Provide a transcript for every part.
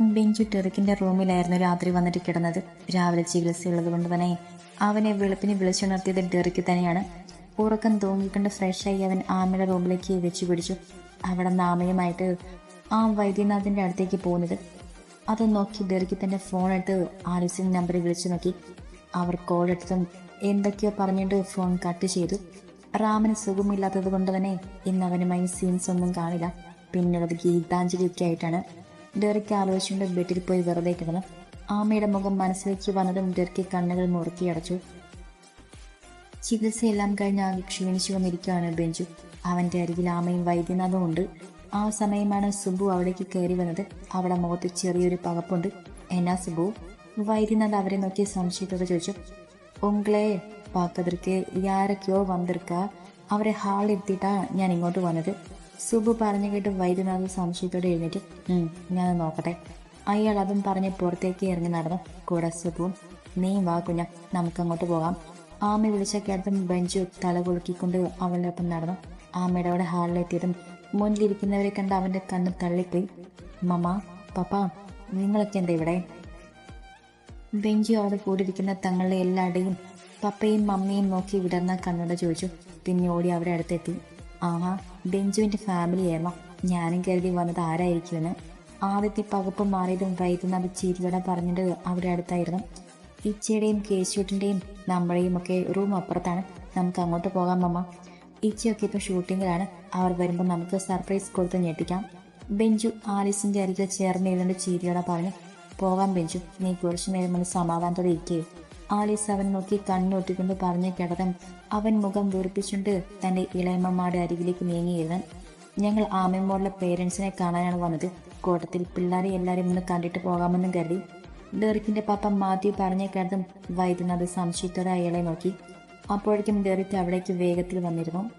Bench ടെറിക്കിന്റെ റൂമിലായിരുന്നു രാത്രി വന്നിട്ട് കിടന്നത്. രാവിലെ ചികിത്സയുള്ളത് കൊണ്ട് തന്നെ അവനെ വെളുപ്പിന് വിളിച്ചുണർത്തിയത് ഡെറിക്ക് തന്നെയാണ്. ഉറക്കം തൂങ്ങിക്കൊണ്ട് ഫ്രഷായി അവൻ ആമയുടെ റൂമിലേക്ക് വെച്ചു പിടിച്ചു. അവിടെ നിന്ന് ആമയുമായിട്ട് ആ വൈദ്യനാഥിന്റെ അടുത്തേക്ക് പോകുന്നത്. അത് നോക്കി ഡെറിക്ക് തന്റെ ഫോൺ എടുത്ത് ആലിസിന്റെ നമ്പറിൽ വിളിച്ചു നോക്കി. അവർ കോൾ എടുത്തും എന്തൊക്കെയോ പറഞ്ഞിട്ട് ഫോൺ കട്ട് ചെയ്തു. റാമിന് സുഖമില്ലാത്തത് കൊണ്ട് തന്നെ ഇന്ന് അവനുമായി സീൻസ് ഒന്നും കാണില്ല. പിന്നുള്ളത് ഗീതാഞ്ജലിയൊക്കെ ആയിട്ടാണ്. ഡെറിക്ക് ആലോചിച്ചുകൊണ്ട് ബെഡിൽ പോയി വെറുതെ കിടന്നു. ആമയുടെ മുഖം മനസ്സിലേക്ക് വന്നതും ഡെറിക്ക് കണ്ണുകൾ മുറുക്കി അടച്ചു. ചികിത്സയെല്ലാം കഴിഞ്ഞ് ആകെ ക്ഷീണിച്ചു വന്നിരിക്കുകയാണ് ബെഞ്ചു. അവന്റെ അരികിൽ ആമയും വൈദ്യനാഥവും ഉണ്ട്. ആ സമയമാണ് സുബു അവിടേക്ക് കയറി വന്നത്. അവിടെ മുഖത്ത് ചെറിയൊരു പകപ്പുണ്ട്. എന്നാ സുബു? വൈദ്യനാഥ് അവരെ നോക്കി സംശയത്തോടെ ചോദിച്ചു. ഉങ്ങളെ പാക്കതിർക്ക് യാരൊക്കെയോ വന്നിരിക്ക. അവരെ ഹാളിൽ എത്തിയിട്ടാ ഞാൻ ഇങ്ങോട്ട് വന്നത്. സുബു പറഞ്ഞു കേട്ട് വൈദ്യനാഥ് സംശയത്തോടെ എഴുന്നേറ്റ്. ഞാനത് ഞാൻ നോക്കട്ടെ. അയാൾ അതും പറഞ്ഞ് പുറത്തേക്ക് ഇറങ്ങി നടന്നു. കൂടെ സുബുവും നീ വാ കുഞ്ഞ നമുക്കങ്ങോട്ട് പോകാം. ആമ വിളിച്ച കേട്ടതും ബെഞ്ചു തല കുലുക്കിക്കൊണ്ട് അവളുടെ ഒപ്പം നടന്നു. ആമയുടെ അവിടെ ഹാളിലെത്തിയതും മുന്നിലിരിക്കുന്നവരെ കണ്ട് അവന്റെ കണ്ണ് തള്ളിപ്പോയി. മമ പപ്പ നിങ്ങളൊക്കെ എന്താ ഇവിടെ? ബെഞ്ചു അവിടെ കൂടിയിരിക്കുന്ന തങ്ങളുടെ എല്ലാവരുടെയും പപ്പയും മമ്മിയും നോക്കി വിടർന്ന കണ്ണോടെ ചോദിച്ചു. പിന്നെ ഓടി അവരെ അടുത്തെത്തി. ആഹാ ബെഞ്ചുവിന്റെ ഫാമിലിയായിരുന്നു ഞാനും കരുതി വന്നത് ആരായിരിക്കുമെന്ന്. ആദ്യത്തെ പകപ്പ് മാറിയതും വൈകുന്നത് ചിരിയോടെ പറഞ്ഞിട്ട് അവരുടെ അടുത്തായിരുന്നു. ഇച്ചയുടെയും കേശുട്ടിന്റെയും നമ്മുടെയും ഒക്കെ റൂം അപ്പുറത്താണ്. നമുക്ക് അങ്ങോട്ട് പോകാം മമ്മ. ഇച്ചയൊക്കെ ഇപ്പോൾ ഷൂട്ടിങ്ങിലാണ് അവർ വരുമ്പോൾ നമുക്ക് സർപ്രൈസ് കൊടുത്ത് ഞെട്ടിക്കാം. ബെഞ്ചു ആലീസിന്റെ അരികിൽ ചേർന്ന് ഇരുന്നുകൊണ്ട് ചീരിയോടെ പറഞ്ഞു പോകാം ബെഞ്ചു നീ കുറച്ചു നേരം ഒന്ന് സമാധാനത്തോടെ ഇരിക്കേ. ആലീസ് അവൻ നോക്കി കണ്ണൊട്ടിക്കൊണ്ട് പറഞ്ഞ കിടതം അവൻ മുഖം വീർപ്പിച്ചുകൊണ്ട് തന്റെ ഇളയമ്മമാരുടെ അരികിലേക്ക് നീങ്ങിയിരുന്നു. ഞങ്ങൾ ആമയമ്മോളുടെ പേരൻസിനെ കാണാനാണ് വന്നത്. കൂട്ടത്തിൽ പിള്ളേരെ എല്ലാവരും ഒന്ന് കണ്ടിട്ട് പോകാമെന്നും കരുതി. ഡെറിക്കിന്റെ പപ്പ മാത്യു പറഞ്ഞ കിടതും വൈദ്യനാഥ് സംശയത്തോടെ അയാളെ നോക്കി. അപ്പോഴേക്കും ഡെറിക്ക് അവിടേക്ക് വേഗത്തിൽ വന്നിരുന്നു.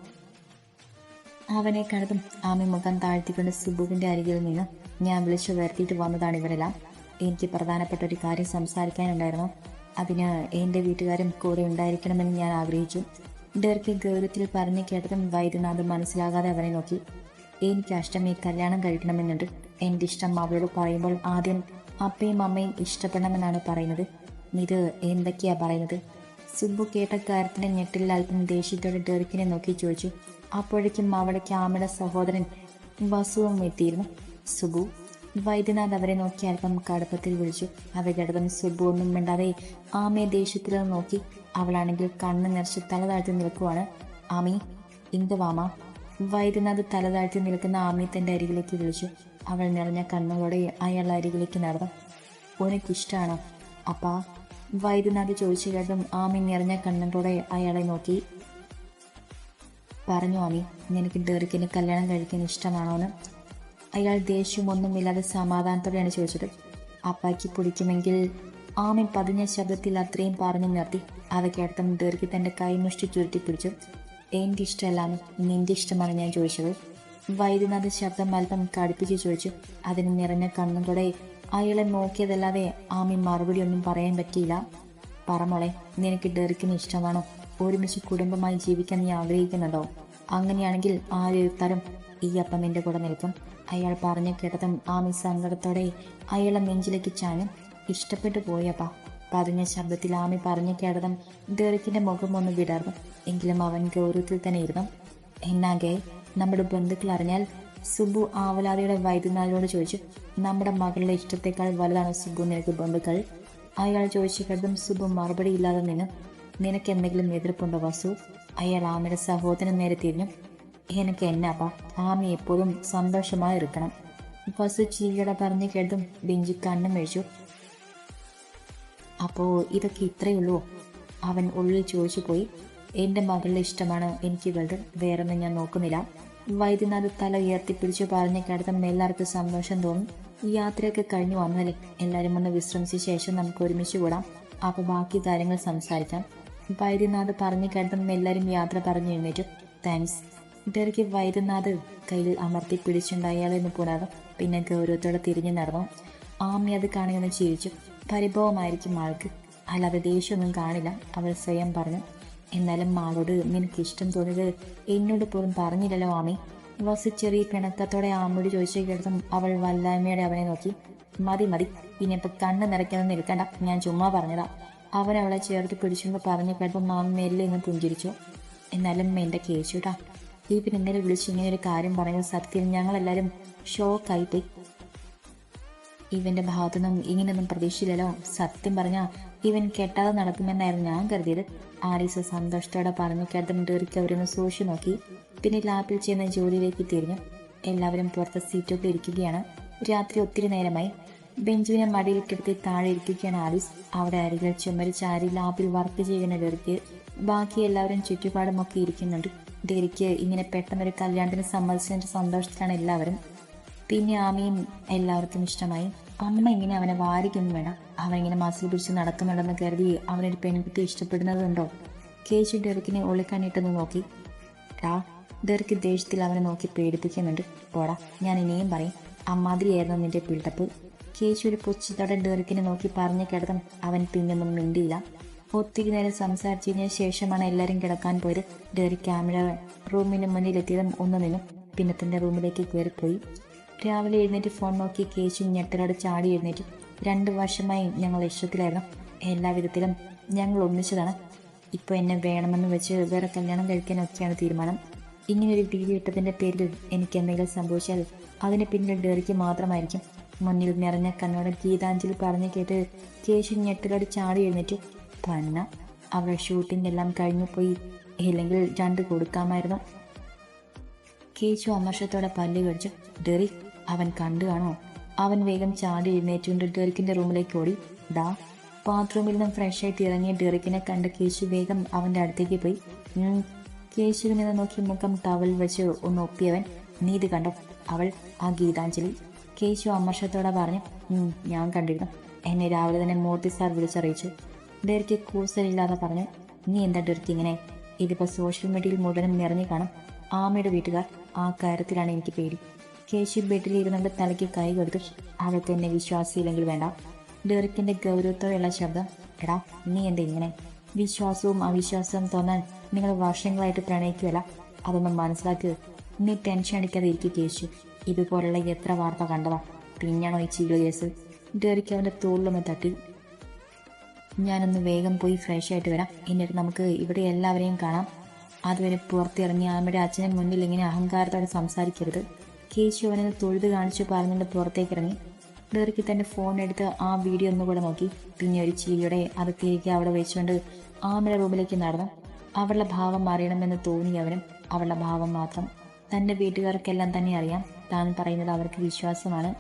അവനെ കണ്ടതും ആമി മുഖം താഴ്ത്തിക്കൊണ്ട് സുബുവിന്റെ അരികിൽ നിന്ന് ഞാൻ വിളിച്ചു വരുത്തിയിട്ട് വന്നതാണ് ഇവരെല്ലാം. എനിക്ക് പ്രധാനപ്പെട്ട ഒരു കാര്യം സംസാരിക്കാനുണ്ടായിരുന്നു. അതിന് എന്റെ വീട്ടുകാരും കൂടെ ഉണ്ടായിരിക്കണമെന്ന് ഞാൻ ആഗ്രഹിച്ചു. ഡെർക്ക് ഗൗരവത്തിൽ പറഞ്ഞു കേട്ടതും വൈദ്യനാഥ് മനസ്സിലാകാതെ അവനെ നോക്കി. എനിക്ക് അഷ്ടമി കല്യാണം കഴിക്കണമെന്നുണ്ട്. എന്റെ ഇഷ്ടം അവളോട് പറയുമ്പോൾ ആദ്യം അപ്പയും അമ്മയും ഇഷ്ടപ്പെടണമെന്നാണ് പറയുന്നത്. ഇത് എന്തൊക്കെയാ പറയുന്നത്? സുബു കേട്ട കാര്യത്തിന് ഞെട്ടിൽ അല്പം ദേഷ്യത്തോടെ ഡെറിക്കിനെ നോക്കി ചോദിച്ചു. അപ്പോഴേക്കും അവിടേക്ക് ക്യാമറ സഹോദരൻ വസുവും എത്തിയിരുന്നു. സുബു വൈദ്യനാഥ് അവരെ നോക്കി അല്പം കടുപ്പത്തിൽ വിളിച്ചു. അവരുടെ അടുപ്പം സുബു മിണ്ടാതെ ആമയെ ദേഷ്യത്തിൽ നോക്കി. അവളാണെങ്കിൽ കണ്ണ് നിറച്ച് തല താഴ്ത്തി നിൽക്കുവാണ്. ആമി ഇന്ത് വാമ വൈദ്യനാഥ് തല താഴ്ത്തി നിൽക്കുന്ന ആമി തന്റെ അരികിലേക്ക് വിളിച്ചു. അവൾ നിറഞ്ഞ കണ്ണുകളോടെ അയാൾ അരികിലേക്ക് നടന്നു. ഉനക്കിഷ്ടാണോ അപ്പാ. വൈദ്യനാഥ് ചോദിച്ചു കേട്ടതും ആമി നിറഞ്ഞ കണ്ണുകളോടെ അയാളെ നോക്കി. പറഞ്ഞു ആമി നിനക്ക് ഡെറിക്കിന് കല്യാണം കഴിക്കാൻ ഇഷ്ടമാണോന്ന്? അയാൾ ദേഷ്യമൊന്നുമില്ലാതെ സമാധാനത്തോടെയാണ് ചോദിച്ചത്. അപ്പായ്ക്ക് പിടിക്കുമെങ്കിൽ ആമി പതിഞ്ഞ ശബ്ദത്തിൽ അത്രയും പറഞ്ഞു നിർത്തി. അത് കേട്ടതും ദീർഘി തന്റെ കൈമുഷ്ടി ചുരുട്ടി പിടിച്ചു. എന്റെ ഇഷ്ടമല്ലാന്ന് നിന്റെ ഇഷ്ടമാണ് ഞാൻ ചോദിച്ചത്. വൈദ്യനാഥ ശബ്ദം അല്പം കടുപ്പിച്ച് ചോദിച്ചു. അതിന് നിറഞ്ഞ കണ്ണുകളോടെ അയാളെ നോക്കിയതല്ലാതെ ആമി മറുപടി ഒന്നും പറയാൻ പറ്റിയില്ല. പറമോളെ നിനക്ക് ഡെറിക്കിന് ഇഷ്ടമാണോ? ഒരുമിച്ച് കുടുംബമായി ജീവിക്കാൻ നീ ആഗ്രഹിക്കുന്നുണ്ടോ? അങ്ങനെയാണെങ്കിൽ ആരെടുത്താലും ഈ അപ്പം നിന്റെ കൂടെ നിൽക്കും. അയാൾ പറഞ്ഞു കേട്ടതും ആമി സങ്കടത്തോടെ അയാളെ നെഞ്ചിലേക്ക് ചാനും ഇഷ്ടപ്പെട്ടു പോയപ്പാ. പതിഞ്ഞ ശബ്ദത്തിൽ ആമി പറഞ്ഞു കേട്ടതും ഡെറിക്കിന്റെ മുഖം ഒന്ന് വിടർന്നു. എങ്കിലും അവൻ ഗൗരവത്തിൽ തന്നെ ഇരുന്നു. എന്നാകെ നമ്മുടെ ബന്ധുക്കൾ അറിഞ്ഞാൽ സുബു ആവലാതിയുടെ വൈദ്യുനാഥിനോട് ചോദിച്ചു നമ്മുടെ മകളുടെ ഇഷ്ടത്തെക്കാൾ വലുതാണ് സുബു? നിനക്ക് ബന്ധുക്കൾ? അയാൾ ചോദിച്ചു കേട്ടതും സുബു മറുപടി ഇല്ലാതെ നിന്നും. നിനക്ക് എന്തെങ്കിലും എതിർപ്പുണ്ടോ വസു? അയാൾ ആമയുടെ സഹോദരൻ നേരെ തിരിഞ്ഞു. എനിക്ക് എന്നാപ്പാ ആമി എപ്പോഴും സന്തോഷമായി ഇരിക്കണം ചീകട പറഞ്ഞു കേട്ടതും ബെഞ്ചി കണ്ണും മേഴിച്ചു അപ്പോ ഇതൊക്കെ ഇത്രയേ ഉള്ളൂ. അവൻ ഉള്ളിൽ ചോദിച്ചു പോയി. എന്റെ മകളുടെ ഇഷ്ടമാണ്. എനിക്ക് വലുത് വേറൊന്നും ഞാൻ നോക്കുന്നില്ല. വൈദ്യനാഥ് തല ഉയർത്തിപ്പിടിച്ചു പറഞ്ഞ കിടത്തം എല്ലാവർക്കും സന്തോഷം തോന്നും. യാത്രയൊക്കെ കഴിഞ്ഞു വന്നാലേ എല്ലാവരും ഒന്ന് വിശ്രമിച്ച ശേഷം നമുക്ക് ഒരുമിച്ച് കൂടാം. അപ്പൊ ബാക്കി കാര്യങ്ങൾ സംസാരിക്കാം. വൈദ്യനാഥ് പറഞ്ഞു കിടത്തം എല്ലാവരും യാത്ര പറഞ്ഞു എഴുന്നേറ്റു. താങ്ക്സ്. ഡെറിക്ക് വൈദ്യനാഥ് കയ്യിൽ അമർത്തി പിടിച്ചുണ്ടായാലെന്ന് കൂടാതെ പിന്നെ ഗൗരവത്തോടെ തിരിഞ്ഞു നടന്നു. ആമി അത് കാണുകയെന്ന് ചിരിച്ചു. പരിഭവമായിരിക്കും ആൾക്ക്. അല്ലാതെ ദേഷ്യമൊന്നും കാണില്ല. അവൾ സ്വയം പറഞ്ഞു എന്നാലും ആളോട് നിനക്ക് ഇഷ്ടം തോന്നിയത് എന്നോട് പോലും പറഞ്ഞില്ലല്ലോ ആമി. വസ് ചെറിയ പിണക്കത്തോടെ ആമയോട് ചോദിച്ചു കേട്ടതും അവൾ വല്ലായ്മയോടെ അവനെ നോക്കി. മതി മതി. പിന്നെ ഇപ്പൊ കണ്ണ് നിറയ്ക്കാതെ നിൽക്കണ്ട. ഞാൻ ചുമ്മാ പറഞ്ഞതാ. അവൻ അവളെ ചേർത്ത് പിടിച്ചുകൊണ്ട് പറഞ്ഞു കേട്ടപ്പോൾ മാമി മെല്ലെ ഇന്ന് പുഞ്ചിരിച്ചു. എന്നാലും എന്റെ കേശുട്ടാ പിന്നെ ഇന്നലെ വിളിച്ച് ഇങ്ങനെ ഒരു കാര്യം പറഞ്ഞ സത്യം ഞങ്ങളെല്ലാവരും ഷോക്കായിട്ട് ഇവന്റെ ഭാഗത്തുനിന്നും ഇങ്ങനെയൊന്നും പ്രതീക്ഷയില്ലല്ലോ. സത്യം പറഞ്ഞാ ഇവൻ കെട്ടാതെ നടക്കുമെന്നായിരുന്നു ഞാൻ കരുതിയത്. ആരീസ് സന്തോഷത്തോടെ പറഞ്ഞു കേട്ടും ഡെറിക്ക് അവരൊന്ന് സൂക്ഷിച്ചു നോക്കി. പിന്നെ ലാപ്പിൽ ചെയ്യുന്ന ജോലിയിലേക്ക് തിരിഞ്ഞു എല്ലാവരും പുറത്ത് സീറ്റൊക്കെ ഇരിക്കുകയാണ്. രാത്രി ഒത്തിരി നേരമായി. ബെഞ്ചുവിനെ മടിയിൽ കിടത്തി താഴെ ഇരിക്കുകയാണ് ആരീസ്. അവിടെ അരികിൽ ചുമരിച്ചാരി ചാരി ലാപ്പിൽ വർക്ക് ചെയ്യുന്ന ഡെറിക്ക് ബാക്കി എല്ലാവരും ചുറ്റുപാടുമൊക്കെ ഇരിക്കുന്നുണ്ട്. ഡെറിക്ക് ഇങ്ങനെ പെട്ടെന്നൊരു കല്യാണത്തിന് സമ്മതിച്ചതിന്റെ സന്തോഷത്തിലാണ് എല്ലാവരും. പിന്നെ ആമയും എല്ലാവർക്കും ഇഷ്ടമായി. അമ്മ ഇങ്ങനെ അവനെ വാരിക്കൊന്നും വേണം. അവനിങ്ങനെ മസിൽ പിടിച്ച് നടക്കുന്നുണ്ടെന്ന് കരുതി അവനൊരു പെൺകുട്ടി ഇഷ്ടപ്പെടുന്നതുണ്ടോ? കേശു ഡെറിക്കിനെ ഒളിക്കാനായിട്ടൊന്ന് നോക്കി. ടാ ഡെറിക്ക് ദേഷ്യത്തിൽ അവനെ നോക്കി പേടിപ്പിക്കുന്നുണ്ട്. പോടാ ഞാൻ ഇനിയും പറയും. അമ്മാതിരിയായിരുന്നു നിന്റെ ബിൽഡപ്പ് കേശു ഒരു പുച്ഛത്തോടെ ഡെറിക്കിനെ നോക്കി പറഞ്ഞു കിടക്കാൻ അവൻ പിന്നൊന്നും മിണ്ടിയില്ല. ഒത്തിരി നേരം സംസാരിച്ചതിന് ശേഷമാണ് എല്ലാവരും കിടക്കാൻ പോയത്. ഡെറി ക്യാമറ റൂമിന് മുന്നിലെത്തിയതും ഒന്ന് നിന്നും. പിന്നെ തന്റെ റൂമിലേക്ക് കയറിപ്പോയി. രാവിലെ എഴുന്നേറ്റ് ഫോൺ നോക്കി കേശു ഞെട്ടലോട് ചാടി എഴുന്നേറ്റ്. രണ്ട് വർഷമായി ഞങ്ങൾ ഇഷ്ടത്തിലായിരുന്നു. എല്ലാ വിധത്തിലും ഞങ്ങൾ ഒന്നിച്ചതാണ്. ഇപ്പോൾ എന്നെ വേണമെന്ന് വെച്ച് വേറെ കല്യാണം കഴിക്കാനൊക്കെയാണ് തീരുമാനം. ഇങ്ങനൊരു വീഡിയോ ഇട്ടതിന്റെ പേരിൽ എനിക്ക് എന്തെങ്കിലും സംഭവിച്ചാൽ അതിന് പിന്നിൽ ഡെറിക്ക് മാത്രമായിരിക്കും. മുന്നിൽ നിറഞ്ഞ കണ്ണോടെ ഗീതാഞ്ജലി പറഞ്ഞു കേട്ട് കേശു ഞെട്ടലോട് ചാടി എഴുന്നേറ്റ്. പന്ന അവൾ ഷൂട്ടിംഗ് എല്ലാം കഴിഞ്ഞു പോയി. ഇല്ലെങ്കിൽ രണ്ട് കൊടുക്കാമായിരുന്നു. കേശു അമർഷത്തോടെ പല്ല് കടിച്ചു. ഡെറി അവൻ കണ്ടു കാണോ? അവൻ വേഗം ചാടി എഴുന്നേറ്റുകൊണ്ട് ഡെറിക്കിന്റെ റൂമിലേക്ക് ഓടി. ദാ ബാത്റൂമിൽ നിന്നും ഫ്രഷായിട്ട് ഇറങ്ങിയ ഡെറിക്കിനെ കണ്ട് കേശു വേഗം അവന്റെ അടുത്തേക്ക് പോയി. കേശുവിനെ നോക്കി മുഖം ടവൽ വെച്ച് ഒന്ന് ഒപ്പിയവൻ. നീ ഇത് കണ്ടോ? അവൾ ആ ഗീതാഞ്ജലി. കേശു അമർഷത്തോടെ പറഞ്ഞു. ഞാൻ കണ്ടിരുന്നു. എന്നെ രാവിലെ തന്നെ മൂർത്തി സാർ വിളിച്ചറിയിച്ചു. ഡെറിക്ക് കൂസലില്ലാതെ പറഞ്ഞു നീ എന്താ ഡെറിക്ക് ഇങ്ങനെ? ഇതിപ്പോ സോഷ്യൽ മീഡിയയിൽ മുഴുവനും നിറഞ്ഞു കാണും. ആമയുടെ വീട്ടുകാർ ആ കാര്യത്തിലാണ് എനിക്ക് പേടി. കേശു ബെഡിൽ തലയ്ക്ക് കൈ കൊടുത്തു അവൾക്ക് എന്നെ വിശ്വാസിയില്ലെങ്കിൽ വേണ്ട. ഡെറിക്കിന്റെ ഗൗരവത്തോടെയുള്ള ശബ്ദം എടാ നീ എന്താ ഇങ്ങനെ? വിശ്വാസവും അവിശ്വാസവും തോന്നാൻ നിങ്ങൾ വർഷങ്ങളായിട്ട് പ്രണയിക്കുകയല്ല അതൊന്നും മനസ്സിലാക്കുക നീ ടെൻഷൻ അടിക്കാതെ ഇരിക്കും കേശു. ഇതുപോലുള്ള എത്ര വാർത്ത കണ്ടതാ. പിന്നെയാണോ ഈ ചീല കേസ്? ഡെറിക്ക് അവന്റെ തോളിലൊന്ന് തട്ടി ഞാനൊന്ന് വേഗം പോയി ഫ്രഷ് ആയിട്ട് വരാം. എന്നിട്ട് നമുക്ക് ഇവിടെ എല്ലാവരെയും കാണാം. അതുവരെ പുറത്തിറങ്ങി ആമയുടെ അച്ഛനെ മുന്നിൽ ഇങ്ങനെ അഹങ്കാരത്തോടെ സംസാരിക്കരുത്. കേശു അവനെ തൊഴുത് കാണിച്ചു പറഞ്ഞുകൊണ്ട് പുറത്തേക്ക് ഇറങ്ങി ഡെറിക്ക് തന്നെ ഫോൺ എടുത്ത് ആ വീഡിയോ ഒന്നുകൂടെ നോക്കി. പിന്നെ ഒരു ചീലിയുടെ അത് തിരികെ അവിടെ വെച്ചുകൊണ്ട് ആമയുടെ റൂമിലേക്ക് നടന്നു. അവളുടെ ഭാവം അറിയണമെന്ന് തോന്നി അവനും അവളുടെ ഭാവം മാത്രം. തന്റെ വീട്ടുകാർക്കെല്ലാം തന്നെ അറിയാം. താൻ പറയുന്നത് അവർക്ക് വിശ്വാസമാണ്.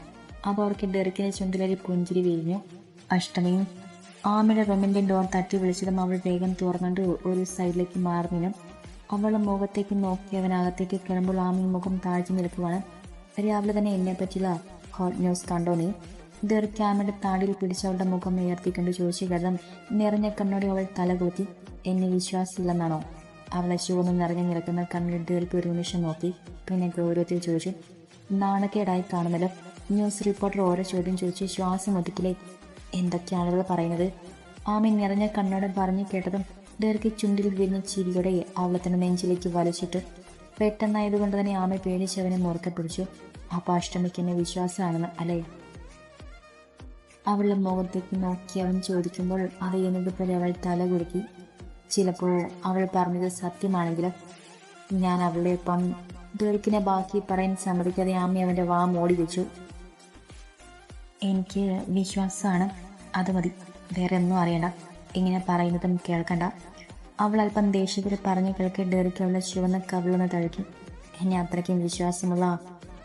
അപ്പോൾ അവർക്ക് ഡെറിക്കിനെ ചുണ്ടിലൊരു പുഞ്ചിരി വിരിഞ്ഞു. അഷ്ടമിയും ആമയുടെ റൂമിന്റെ ഡോർ തട്ടി വിളിച്ചതും അവൾ വേഗം തുറന്നുകൊണ്ട് ഒരു സൈഡിലേക്ക് മാറുന്നതിനും അവളുടെ മുഖത്തേക്ക് നോക്കി അവൻ അകത്തേക്ക് കിടമ്പോൾ ആമി മുഖം താഴ്ച നിൽക്കുവാണ്. രാവിലെ തന്നെ എന്നെ പറ്റിയുള്ള ഹോട്ട് ന്യൂസ് കണ്ടോ നീ? ഡെറിക്ക് ആമയുടെ താടിയിൽ പിടിച്ച് അവളുടെ മുഖം ഉയർത്തിക്കൊണ്ട് ചോദിച്ചു കിടന്നും നിറഞ്ഞ കണ്ണോടെ അവൾ തല കൂത്തി എന്നെ വിശ്വാസമില്ലെന്നാണോ? അവളെ ചുവന്ന് നിറഞ്ഞു നിൽക്കുന്ന ദീർഘ ഒരു നിമിഷം നോക്കി പിന്നെ ഗൗരവത്തിൽ ചോദിച്ചു നാണക്കേടായി കാണുമല്ലോ ന്യൂസ് റിപ്പോർട്ടർ ഓരോ ചോദ്യം ചോദിച്ച് ശ്വാസം ഒതുക്കിലേ എന്തൊക്കെ ആളുകൾ പറയുന്നത്? ആമി നിറഞ്ഞ കണ്ണോടെ പറഞ്ഞു കേട്ടതും ഡെർക്ക് ചുണ്ടിൽ വിരിഞ്ഞ ചിരിയോടെ അവളെ തന്റെ നെഞ്ചിലേക്ക് വലിച്ചിട്ട് പെട്ടെന്നായതുകൊണ്ട് തന്നെ ആമി പേടിച്ചവനെ മുറുക്കെ പിടിച്ചു. അപ്പൊ അഷ്ടമിക്ക് എന്നെ വിശ്വാസമാണെന്ന് അല്ലേ? അവളുടെ മുഖത്തേക്ക് നോക്കി അവൻ ചോദിക്കുമ്പോൾ അറിയുന്നതുപോലെ അവൾ തല കുലുക്കി. ചിലപ്പോൾ അവൾ പറഞ്ഞത് സത്യമാണെങ്കിലും ഞാൻ അവളുടെ ഒപ്പം ഡെറിക്കിനെ ബാക്കി പറയാൻ സമ്മതിക്കാതെ ആമി അവന്റെ വാ മോടി വെച്ചു. എനിക്ക് വിശ്വാസമാണ് അത് മതി. വേറെ ഒന്നും അറിയണ്ട. ഇങ്ങനെ പറയുന്നതും കേൾക്കണ്ട. അവൾ അല്പം ദേഷ്യത്തിൽ പറഞ്ഞു കേൾക്കെ ഡെറിക്ക് അവളെ ചുവന്ന കവിളൊന്ന് തഴുകി. എന്നെ അത്രയ്ക്കും വിശ്വാസമുള്ള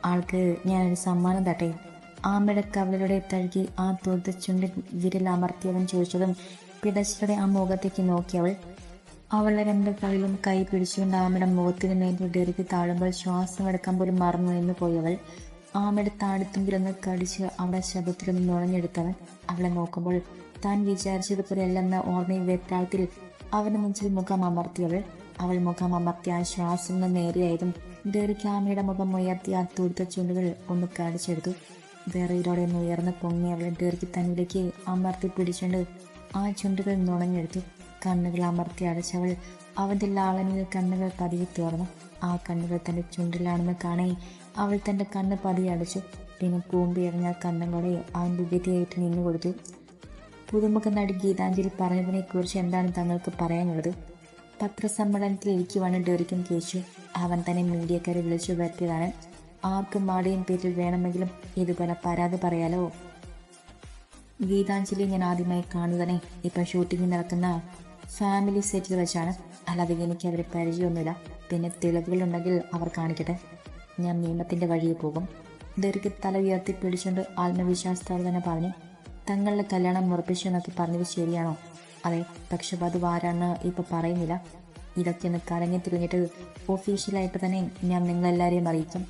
ആൾക്ക് ഞാനൊരു സമ്മാനം തട്ടെ. ആമയുടെ കവിളിലൂടെ തഴുകി ആ തൊഴുത്ത ചുണ്ടിൽ വിരൽ അമർത്തിയവൻ ചോദിച്ചതും പിടച്ചിലൂടെ ആ മുഖത്തേക്ക് നോക്കിയവൾ അവളുടെ രണ്ട് കൈയിലും കൈ പിടിച്ചുകൊണ്ട് ആമയുടെ മുഖത്തിന് മേലെ ഡെറിക്ക് താഴുമ്പോൾ ശ്വാസം എടുക്കാൻ പോലും മറന്നു നിന്ന് പോയവൾ ആമയുടെ താഴത്തുമ്പിലൊന്ന് കടിച്ച് അവളെ ശബ്ദത്തിലൊന്ന് നുഴഞ്ഞെടുത്തവൻ അവളെ നോക്കുമ്പോൾ താൻ വിചാരിച്ചതുപോലെയല്ലെന്ന ഓർമ്മയും വെപ്രായത്തിൽ അവന് മുൻപിൽ മുഖം അമർത്തിയവൾ അവൾ മുഖം അമർത്തിയ ശ്വാസം നേരെയായതും ആമയുടെ മുഖം ഉയർത്തി ആ തുടുത്ത ചുണ്ടുകൾ ഒന്ന് കടിച്ചെടുത്തു വേറെയിലൂടെ ഒന്ന് ഉയർന്ന് പൊങ്ങി അവളെ ദീർഘി തന്നിലേക്ക് അമർത്തി പിടിച്ചുകൊണ്ട് ആ ചുണ്ടുകൾ നുണഞ്ഞെടുത്തു കണ്ണുകൾ അമർത്തി അടച്ചവൾ അവന്റെ ലാളനിൽ കണ്ണുകൾ പതിയെ തുറന്നു. ആ കണ്ണുകൾ തന്റെ ചുണ്ടിലാണെന്ന് കാണേ അവൾ തന്റെ കണ്ണ് പതിയെ അടച്ചു. പിന്നെ കൂമ്പി എറിഞ്ഞ കണ്ണങ്ങളെ അവന്റെ വിധിയായിട്ട് നിന്നു കൊടുത്തു. പുതുമുഖ നടി ഗീതാഞ്ജലി പറഞ്ഞതിനെക്കുറിച്ച് എന്താണ് തങ്ങൾക്ക് പറയാനുള്ളത്? പത്രസമ്മേളനത്തിൽ ഇരിക്കുവാണ് ഡെറിക്കും കേശു. അവൻ തന്നെ മീഡിയക്കാരെ വിളിച്ചു വരുത്തിയതാണ്. ആർക്കും മാടിയും പേരിൽ വേണമെങ്കിലും ഇതുപോലെ പരാതി പറയാലോ? ഗീതാഞ്ജലി ഞാൻ ആദ്യമായി കാണുന്നതന്നെ ഇപ്പം ഷൂട്ടിംഗ് നടക്കുന്ന ഫാമിലി സെറ്റിൽ വെച്ചാണ്. അല്ലാതെ എനിക്ക് അവരെ പരിചയമൊന്നുമില്ല. പിന്നെ തെളിവുകളുണ്ടെങ്കിൽ അവർ കാണിക്കട്ടെ. ഞാൻ നിയമത്തിന്റെ വഴിയിൽ പോകും. ദീർഘ തല ഉയർത്തി പിടിച്ചുകൊണ്ട് ആത്മവിശ്വാസത്തോടെ തന്നെ പറഞ്ഞു തങ്ങളുടെ കല്യാണം ഉറപ്പിച്ചു എന്നൊക്കെ പറഞ്ഞത് ശരിയാണോ? അതെ പക്ഷെ അത് ആരാണ് ഇപ്പൊ പറയുന്നില്ല. ഇതൊക്കെ ഒന്ന് കറങ്ങി തിരിഞ്ഞിട്ട് ഒഫീഷ്യലായിട്ട് തന്നെ ഞാൻ നിങ്ങളെല്ലാവരെയും അറിയിക്കും.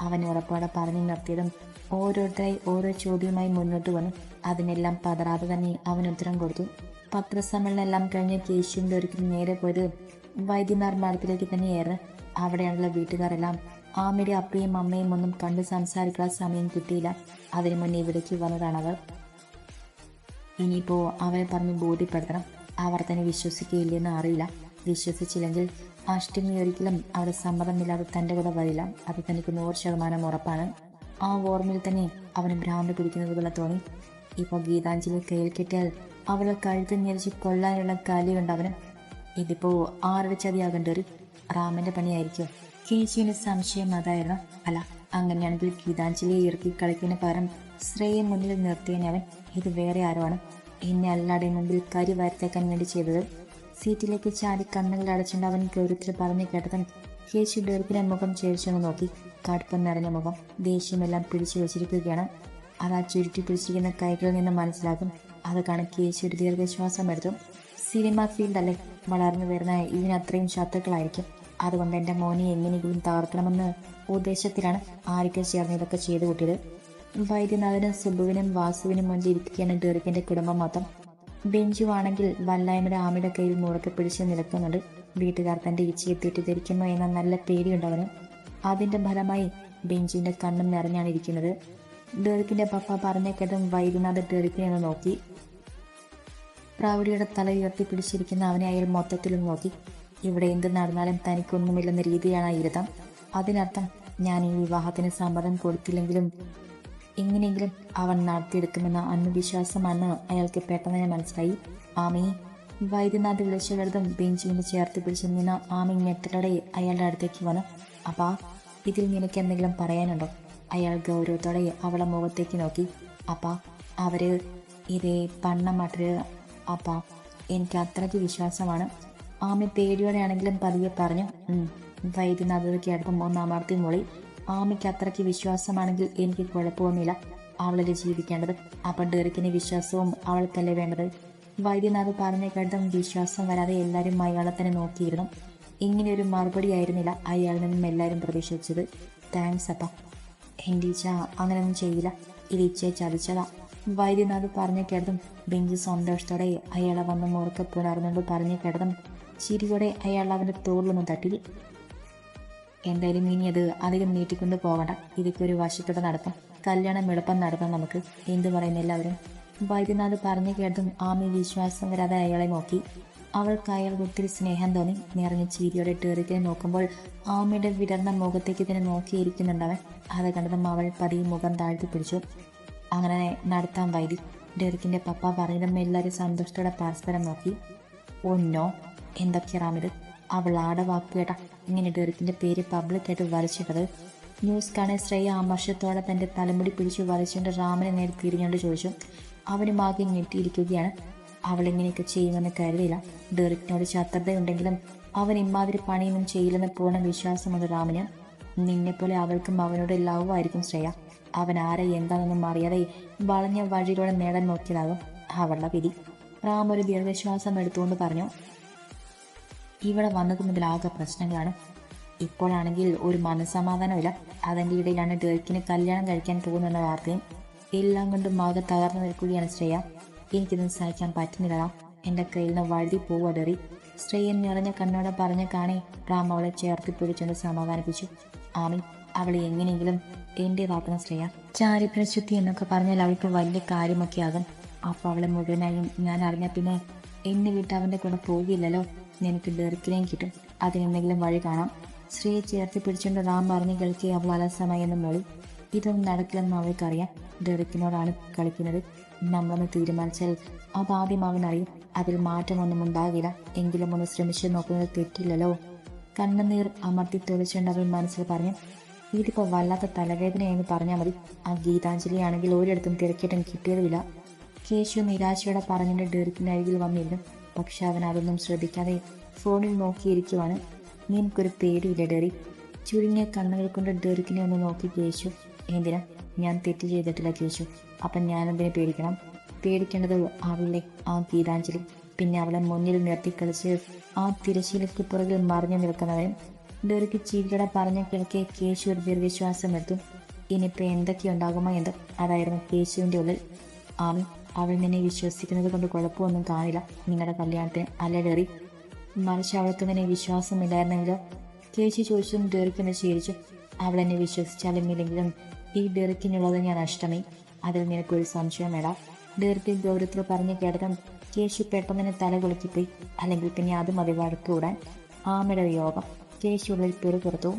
അവൻ ഉറപ്പോടെ പറഞ്ഞു നിർത്തിയതും ഓരോരുത്തരായി ഓരോ ചോദ്യവുമായി മുന്നോട്ട് വന്നു. അതിനെല്ലാം പതറാതെ തന്നെ അവൻ ഉത്തരം കൊടുത്തു. പത്രസമ്മേളനം എല്ലാം കഴിഞ്ഞ് കേശുവിന്റെ ഒരിക്കലും നേരെ പോയത് വൈദ്യനാർ മഠത്തിലേക്ക് തന്നെയായിരുന്നു. അവിടെയുള്ള വീട്ടുകാരെല്ലാം ആമയുടെ അപ്പയും അമ്മയും ഒന്നും കണ്ട് സംസാരിക്കാൻ സമയം കിട്ടിയില്ല. അതിനു മുന്നേ ഇവിടേക്ക് വന്നതാണ് അവർ ഇനിയിപ്പോൾ അവരെ പറഞ്ഞ് ബോധ്യപ്പെടുത്തണം. അവർ തന്നെ വിശ്വസിക്കുകയില്ലെന്ന് അറിയില്ല. വിശ്വസിച്ചില്ലെങ്കിൽ അഷ്ടമി ഒരിക്കലും അവരെ സമ്മതമില്ലാതെ തന്റെ കൂടെ വരില്ല. അത് തനിക്ക് നൂറ് ശതമാനം ഉറപ്പാണ്. ആ ഓർമ്മയിൽ തന്നെ അവന് ഭ്രാന്ത് പിടിക്കുന്നത് പോലെ തോന്നി. ഇപ്പോൾ ഗീതാഞ്ജലി കയ്യിൽ കിട്ടിയാൽ അവളെ കഴുത്ത് ഞെരിച്ച് കൊള്ളാനുള്ള കലിയുണ്ട് അവന്. ഇതിപ്പോൾ ആരുടെ ചതിയാകേണ്ട ഒരു റാമന്റെ പണിയായിരിക്കും. കേശുവിന് സംശയം അതായിരുന്നു. അല്ല അങ്ങനെയാണെങ്കിൽ ഗീതാഞ്ജലിയെ ഇറക്കി കളിക്കുന്ന പകരം ശ്രേയെ മുന്നിൽ നിർത്തിയതിന് ഇത് വേറെ ആരുമാണ്? എന്നെ അല്ലാടെ മുമ്പിൽ കരി വരത്തേക്കാൻ വേണ്ടി ചെയ്തത്? സീറ്റിലേക്ക് ചാടി കണ്ണുകൾ അടച്ചുകൊണ്ട് അവൻ ഗൗരവത്തിൽ പറഞ്ഞു കേട്ടതും കേശു ഡെറുപ്പിനെ മുഖം ചേർച്ചൊന്ന് നോക്കി. കടുപ്പം നിറഞ്ഞ മുഖം ദേഷ്യമെല്ലാം പിടിച്ചു വെച്ചിരിക്കുകയാണ്. അത് ആ ചുരുട്ടി പിടിച്ചിരിക്കുന്ന കൈകളിൽ നിന്ന് മനസ്സിലാക്കും അത് കാണാൻ കേശു ഒരു ദീർഘശ്വാസം എടുത്തു സിനിമ ഫീൽഡ് അല്ലെ വളർന്നു വരുന്ന ഇതിനത്രയും ശത്രുക്കളായിരിക്കും. അതുകൊണ്ട് എന്റെ മോനെ എങ്ങനെയെങ്കിലും തകർക്കണമെന്ന് ഉദ്ദേശത്തിലാണ് ആരൊക്കെ ചേർന്ന് ഇതൊക്കെ ചെയ്തു കൂട്ടിയത്. വൈദ്യനാഥനും സുബുവിനും വാസുവിനും മുന്നിൽ ഇരിക്കുകയാണ് ഡെറിക്കിന്റെ കുടുംബം മൊത്തം. ബെഞ്ചു ആണെങ്കിൽ വല്ലായ്മയുടെ ആമയുടെ കയ്യിൽ മുറുക്കെ പിടിച്ച് നിൽക്കുന്നുണ്ട് വീട്ടുകാർ തന്റെ ഇച്ചയെ തെറ്റിദ്ധരിക്കുമോ എന്ന നല്ല പേടിയുണ്ടവന് അതിന്റെ ഫലമായി ബെഞ്ചിന്റെ കണ്ണും നിറഞ്ഞാണ് ഇരിക്കുന്നത്. ഡെറിക്കിന്റെ പപ്പ പറഞ്ഞേക്കതും വൈദ്യനാഥ് ഡെറിക്കിനെ നോക്കി. പ്രാവിടിയുടെ തല ഉയർത്തി പിടിച്ചിരിക്കുന്ന അവനെ അയാൾ മൊത്തത്തിലും നോക്കി. ഇവിടെ എന്ത് നടന്നാലും തനിക്കൊന്നുമില്ലെന്ന രീതിയാണ് ഇരുതം. അതിനർത്ഥം ഞാൻ ഈ വിവാഹത്തിന് സമ്മതം കൊടുത്തില്ലെങ്കിലും എങ്ങനെയെങ്കിലും അവൻ നടത്തിയെടുക്കുമെന്ന അന്ധവിശ്വാസമാണ് അയാൾക്ക് പെട്ടെന്ന് തന്നെ മനസ്സിലായി. ആമി വൈദ്യനാഥ് വിളിച്ച വെറുതും ബെഞ്ചിന് ചേർത്ത് പിടിച്ചു നിന്ന ആമി ഞെട്ടലോടെ അയാളുടെ അടുത്തേക്ക് വന്നു. അപ്പാ ഇതിൽ നിനക്ക് എന്തെങ്കിലും പറയാനുണ്ടോ? അയാൾ ഗൗരവത്തോടെ അവളെ മുഖത്തേക്ക് നോക്കി. അപ്പാ അവർ ഇതേ പണ്ണമട്ടര് അപ്പാ എനിക്ക് അത്രയ്ക്ക് വിശ്വാസമാണ്. ആമി പേടിയോടെയാണെങ്കിലും പതിയെ പറഞ്ഞു. വൈദ്യനാഥയ്ക്ക് അടുപ്പം ഒന്ന് അമർത്തി മൊളി. ആമയ്ക്ക് അത്രയ്ക്ക് വിശ്വാസമാണെങ്കിൽ എനിക്ക് കുഴപ്പമൊന്നുമില്ല. അവളിൽ ജീവിക്കേണ്ടത്? അപ്പം ഡെറിക്കിന് വിശ്വാസവും അവൾക്കല്ലേ വേണ്ടത്? വൈദ്യനാഥ് പറഞ്ഞ കേട്ടതും വിശ്വാസം വരാതെ എല്ലാവരും അയാളെ തന്നെ നോക്കിയിരുന്നു. ഇങ്ങനെ ഒരു മറുപടി ആയിരുന്നില്ല അയാളിൽ നിന്നും എല്ലാവരും പ്രതീക്ഷിച്ചത്. താങ്ക്സ് അപ്പ. എന്റെ ഈച്ച അങ്ങനെയൊന്നും ചെയ്യില്ല. ഇത് ഇച്ചയെ ചതിച്ചതാ. വൈദ്യനാഥ് പറഞ്ഞ കേട്ടതും ബെഞ്ച് സന്തോഷത്തോടെ അയാളെ വന്ന് മുറുക്കെ പുണർന്നുകൊണ്ട് പറഞ്ഞു കേട്ടതും ചിരിയോടെ അയാൾ അവന്റെ തോളിലൊന്ന് തട്ടി. എന്തായാലും ഇനി അത് അധികം നീട്ടിക്കൊണ്ട് പോകണ്ട. ഇതൊക്കെ ഒരു വശത്തോടെ നടത്താം കല്യാണം എളുപ്പം നടത്താം നമുക്ക്. എന്തു പറയുന്ന എല്ലാവരും? വൈദ്യനാഥ് പറഞ്ഞു കേട്ടതും ആമി വിശ്വാസം വരാതെ അയാളെ നോക്കി. അവൾക്ക് അയാൾക്ക് ഒത്തിരി സ്നേഹം തോന്നി. നിറഞ്ഞ ചീരിയോടെ ടേറിക്കിനെ നോക്കുമ്പോൾ ആമയുടെ വിടർന്ന മുഖത്തേക്ക് തന്നെ നോക്കിയിരിക്കുന്നുണ്ടവൻ അത് കണ്ടതും അവൾ പതിയെ മുഖം താഴ്ത്തി പിടിച്ചു. അങ്ങനെ നടത്താൻ വൈദ്യു ഡെറിക്കിന്റെ പപ്പ പറഞ്ഞതും എല്ലാവരും സന്തോഷത്തോടെ പരസ്പരം നോക്കി. ഒന്നോ എന്തൊക്കെയാ റാമിത് അവളാടെ വാക്ക് കേട്ട. ഇങ്ങനെ ഡെറിക്കിന്റെ പേര് പബ്ലിക്കായിട്ട് വരച്ചിട്ടത് ന്യൂസ് കാണാൻ ശ്രേയ ആമർഷത്തോടെ തന്റെ തലമുടി പിടിച്ചു വരച്ചുകൊണ്ട് രാമനെ നേരെ തിരിഞ്ഞുകൊണ്ട് ചോദിച്ചു അവനും ആകെ ഞെട്ടിയിരിക്കുകയാണ്. അവളിങ്ങനെയൊക്കെ ചെയ്യുമെന്ന് കരുതിയില്ല. ഡെറിക്കിനോട് ശത്രുതയുണ്ടെങ്കിലും അവൻ ഇമ്മാതിരി പണിയൊന്നും ചെയ്യില്ലെന്ന് പൂർണ വിശ്വാസമുണ്ട് റാമിന് നിന്നെപ്പോലെ അവൾക്കും അവനോട് ലവ് ആയിരിക്കും ശ്രേയ. അവൻ ആരെ എന്താണെന്നും അറിയാതെ വളഞ്ഞ വഴിയിലൂടെ നേടാൻ നോക്കിയതാകും അവളുടെ വിധി. റാം ഒരു ദീർഘശ്വാസം എടുത്തുകൊണ്ട് പറഞ്ഞു ഇവിടെ വന്നത് മുതൽ ആകെ പ്രശ്നങ്ങളാണ്. ഇപ്പോഴാണെങ്കിൽ ഒരു മനസ്സമാധാനമില്ല. അതിന്റെ ഇടയിലാണ് ഡേർക്കിന് കല്യാണം കഴിക്കാൻ പോകുന്നെന്ന വാർത്തയും എല്ലാം കൊണ്ടും ആകെ തകർന്നു നിൽക്കുകയാണ് ശ്രേയ. എനിക്കിതൊന്നും സഹിക്കാൻ പറ്റുന്നില്ല എന്റെ കയ്യിൽ നിന്ന് വഴുതി പോവുക ഡെറി. ശ്രേയൻ നിറഞ്ഞ കണ്ണോടെ പറഞ്ഞ കാണി റാം അവളെ ചേർത്തി പിടിച്ചുകൊണ്ട് സമാധാനിപ്പിച്ചു. ആമി അവളെ എങ്ങനെയെങ്കിലും എന്റേതാക്കണം ശ്രേയ. ചാരിപ്രശുദ്ധി എന്നൊക്കെ പറഞ്ഞാൽ അവൾക്ക് വലിയ കാര്യമൊക്കെ ആകും. അപ്പോൾ അവളെ മുഴുവനായും ഞാൻ അറിഞ്ഞ പിന്നെ എന്നെ വിട്ട് അവന്റെ കൂടെ പോകില്ലല്ലോ നിനക്ക് ഡെറിക്കിനെയും കിട്ടും അതിനെന്തെങ്കിലും വഴി കാണാം. ശ്രീയെ ചേർത്ത് പിടിച്ചുകൊണ്ട് റാം പറഞ്ഞ് കളിക്കുക അവൾ അലസമയെന്നും മോളി ഇതൊന്നും നടക്കില്ലെന്ന് അവൾക്കറിയാം. ഡെറിക്കിനോടാണ് കളിക്കുന്നത്. നമ്മളൊന്ന് തീരുമാനിച്ചാൽ അത് ആദ്യം അവനറിയും. അതിൽ മാറ്റമൊന്നും ഉണ്ടാകില്ല. എങ്കിലും ഒന്ന് ശ്രമിച്ചു നോക്കുന്നത് തെറ്റില്ലല്ലോ. കണ്ണുനീർ അമർത്തി തെളിച്ചുകൊണ്ട് അവൾ മനസ്സിൽ പറഞ്ഞു ഇതിപ്പോൾ വല്ലാത്ത തലവേദനയെന്ന് പറഞ്ഞാൽ മതി. ആ ഗീതാഞ്ജലി ആണെങ്കിൽ ഒരിടത്തും തിരക്കിട്ടും കിട്ടിയതുമില്ല. കേശു നിരാശയോടെ പറഞ്ഞിട്ട് ഡെറിക്കിന് അരികിൽ വന്നിരുന്നു. പക്ഷെ അവൻ അതൊന്നും ശ്രദ്ധിക്കാതെ ഫോണിൽ നോക്കിയിരിക്കുവാണ്. നിനക്കൊരു പേടിയില്ല ഡെറി. ചുരുങ്ങിയ കണ്ണുകൾ കൊണ്ട് ഡെറിക്കിനെ ഒന്ന് നോക്കി കേശു. എന്തിനാ? ഞാൻ തെറ്റ് ചെയ്തിട്ടില്ല കേശു. അപ്പം ഞാനെന്തിനെ പേടിക്കണം? പേടിക്കേണ്ടത് അവളെ ആ ഗീതാഞ്ജലി. പിന്നെ അവളെ മുന്നിൽ നിർത്തി കളിച്ച് ആ തിരശീലയ്ക്ക് പുറകിൽ മറിഞ്ഞു നിൽക്കുന്നവൻ. ഡെറിക്ക് ചീരിയുടെ പറഞ്ഞ കിഴക്കെ കേശു ഒരു ദീർഘശ്വാസം എടുത്തു ഇനിയിപ്പോൾ എന്തൊക്കെയുണ്ടാകുമോ എന്തോ അതായിരുന്നു കേശുവിന്റെ ഉള്ളിൽ. ആമി അവൾ നിന്നെ വിശ്വസിക്കുന്നത് കൊണ്ട് കുഴപ്പമൊന്നും കാണില്ല. നിങ്ങളുടെ കല്യാണത്തിന് അലടേറി മറിച്ച് അവൾക്ക് നിന്നെ വിശ്വാസമില്ലായിരുന്നെങ്കിൽ ചേച്ചി ചോദിച്ചും ഡെറിക്കിനെ ശീലിച്ചു. അവൾ എന്നെ വിശ്വസിച്ചാലും ഇല്ലെങ്കിലും ഈ ഡെറിക്കിനുള്ളത് ഞാൻ അഷ്ടമി അതിൽ നിനക്കൊരു സംശയം വേണം ഡെറിക്ക് ഗൗരവത്തിൽ പറഞ്ഞു കേട്ടതും കേശു പെട്ടെന്ന് തല കുളിക്കിപ്പോയി അല്ലെങ്കിൽ പിന്നെ അത് മതി വഴക്കൂടാൻ ആമയുടെ യോഗം കേശുള്ളിൽ ഉള്ളിൽ പുറത്തു